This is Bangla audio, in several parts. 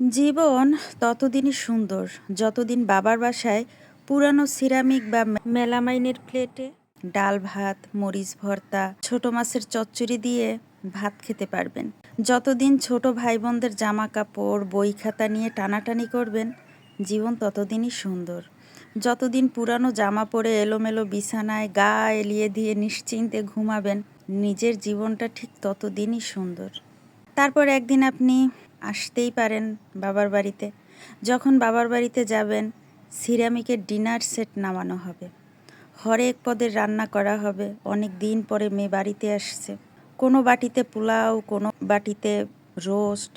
জীবন ততদিনই সুন্দর, যতদিন বাবার বাসায় পুরানো সিরামিক বা মেলামাইনের প্লেটে ডাল ভাত, মরিচ ভর্তা, ছোট মাছের চচ্চড়ি দিয়ে ভাত খেতে পারবেন। যতদিন ছোট ভাই বোনদের জামা কাপড় বই খাতা নিয়ে টানাটানি করবেন, জীবন ততদিনই সুন্দর। যতদিন পুরানো জামা পরে এলোমেলো বিছানায় গা এলিয়ে দিয়ে নিশ্চিন্তে ঘুমাবেন, নিজের জীবনটা ঠিক ততদিনই সুন্দর। তারপর একদিন আপনি আসতেই পারেন বাবার বাড়িতে। যখন বাবার বাড়িতে যাবেন সিরামিকের ডিনার সেট নামানো হবে। হরেক পদের রান্না করা হবে, অনেক দিন পরে মেয়ে বাড়িতে আসছে। কোনো বাটিতে পোলাও, কোনো বাটিতে রোস্ট।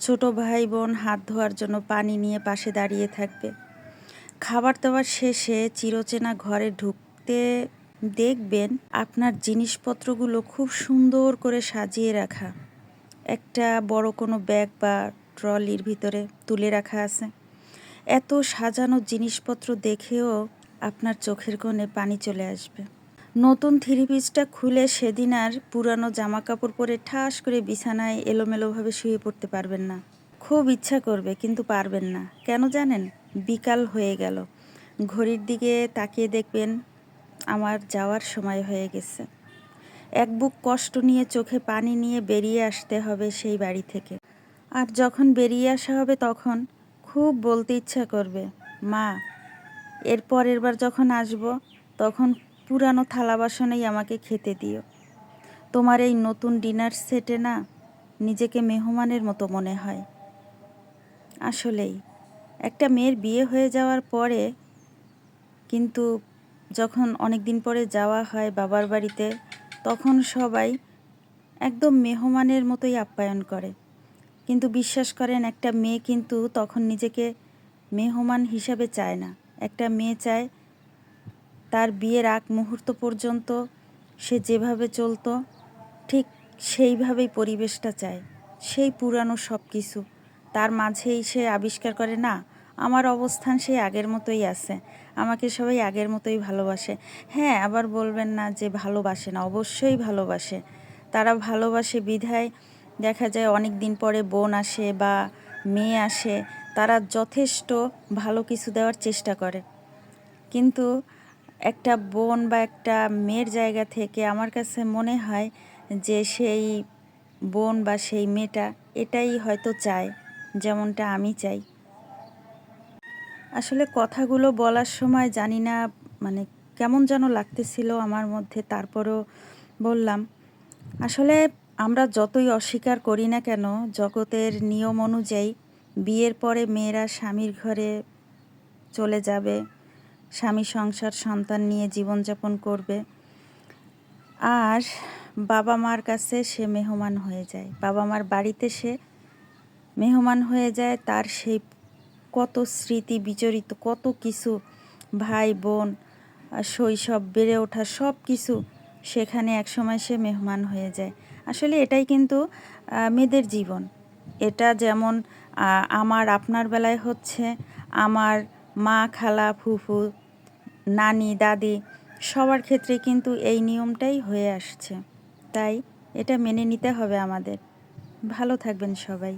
ছোট ভাই বোন হাত ধোয়ার জন্য পানি নিয়ে পাশে দাঁড়িয়ে থাকবে। খাবার দাবার শেষে চিরচেনা ঘরে ঢুকতে দেখবেন আপনার জিনিসপত্রগুলো খুব সুন্দর করে সাজিয়ে রাখা। একটা বড় কোনো ব্যাগ বা ট্রলির ভিতরে তুলে রাখা আছে। এত সাজানো জিনিসপত্র দেখেও আপনার চোখের কোণে পানি চলে আসবে। নতুন থ্রি পিসটা খুলে সেদিন আর পুরানো জামা কাপড় পরে ঠাস করে বিছানায় এলোমেলোভাবে শুয়ে পড়তে পারবেন না। খুব ইচ্ছা করবে, কিন্তু পারবেন না। কেন জানেন? বিকাল হয়ে গেল। ঘড়ির দিকে তাকিয়ে দেখবেন আমার যাওয়ার সময় হয়ে গেছে। এক বুক কষ্ট নিয়ে চোখে পানি নিয়ে বেরিয়ে আসতে হবে সেই বাড়ি থেকে। আর যখন বেরিয়ে আসা হবে তখন খুব বলতে ইচ্ছা করবে, মা এর পরের বার যখন আসব, তখন পুরানো থালা বাসনেই আমাকে খেতে দিও। তোমার এই নতুন ডিনার সেটে না নিজেকে মেহমানের মতো মনে হয়। আসলেই, একটা মেয়ের বিয়ে হয়ে যাওয়ার পরে কিন্তু যখন অনেক দিন পরে যাওয়া হয় বাবার বাড়িতে তখন সবাই একদম মেহমানের মতোই আপ্যায়ন করে। কিন্তু বিশ্বাস করেন, একটা মেয়ে কিন্তু তখন নিজেকে মেহমান হিসাবে চায় না। একটা মেয়ে চায় তার বিয়ের আগ মুহূর্ত পর্যন্ত সে যেভাবে চলতো, ঠিক সেইভাবেই পরিবেশটা চায়। সেই পুরানো সব কিছু তার মাঝেই সে আবিষ্কার করে, না আমার অবস্থান সেই আগের মতোই আছে। আমাকে সবাই আগের মতোই ভালোবাসে। হ্যাঁ আবার বলবেন না যে ভালোবাসে না, অবশ্যই ভালোবাসে। তারা ভালোবাসে বিধায় দেখা যায় অনেক দিন পরে বোন আসে বা মেয়ে আসে, তারা যথেষ্ট ভালো কিছু দেওয়ার চেষ্টা করে। কিন্তু একটা বোন বা একটা মেয়ের জায়গা থেকে আমার কাছে মনে হয় যে সেই বোন বা সেই মেয়েটা এটাই হয়তো চায়, যেমনটা আমি চাই। আসলে কথাগুলো বলার সময় জানি না মানে কেমন যেন লাগতেছিল আমার মধ্যে, তারপরও বললাম, আসলে আমরা যতই অস্বীকার করি না কেন, জগতের নিয়ম অনুযায়ী বিয়ের পরে মেয়েরা স্বামীর ঘরে চলে যাবে, স্বামী সংসার, সন্তান নিয়ে জীবনযাপন করবে। আর বাবা মার কাছে সে মেহমান হয়ে যায়। বাবা মার বাড়িতে সে মেহমান হয়ে যায়, তার সেই কত স্মৃতি বিচরিত, কত কিছু ভাই বোন শৈশব বেড়ে ওঠা সব কিছু সেখানে একসময় সে মেহমান হয়ে যায়। আসলে এটাই কিন্তু মেয়েদের জীবন। এটা যেমন আমার আপনার বেলায় হচ্ছে, আমার মা, খালা, ফুফু, নানি, দাদি সবার ক্ষেত্রে কিন্তু এই নিয়মটাই হয়ে আসছে। তাই এটা মেনে নিতে হবে আমাদের। ভালো থাকবেন সবাই।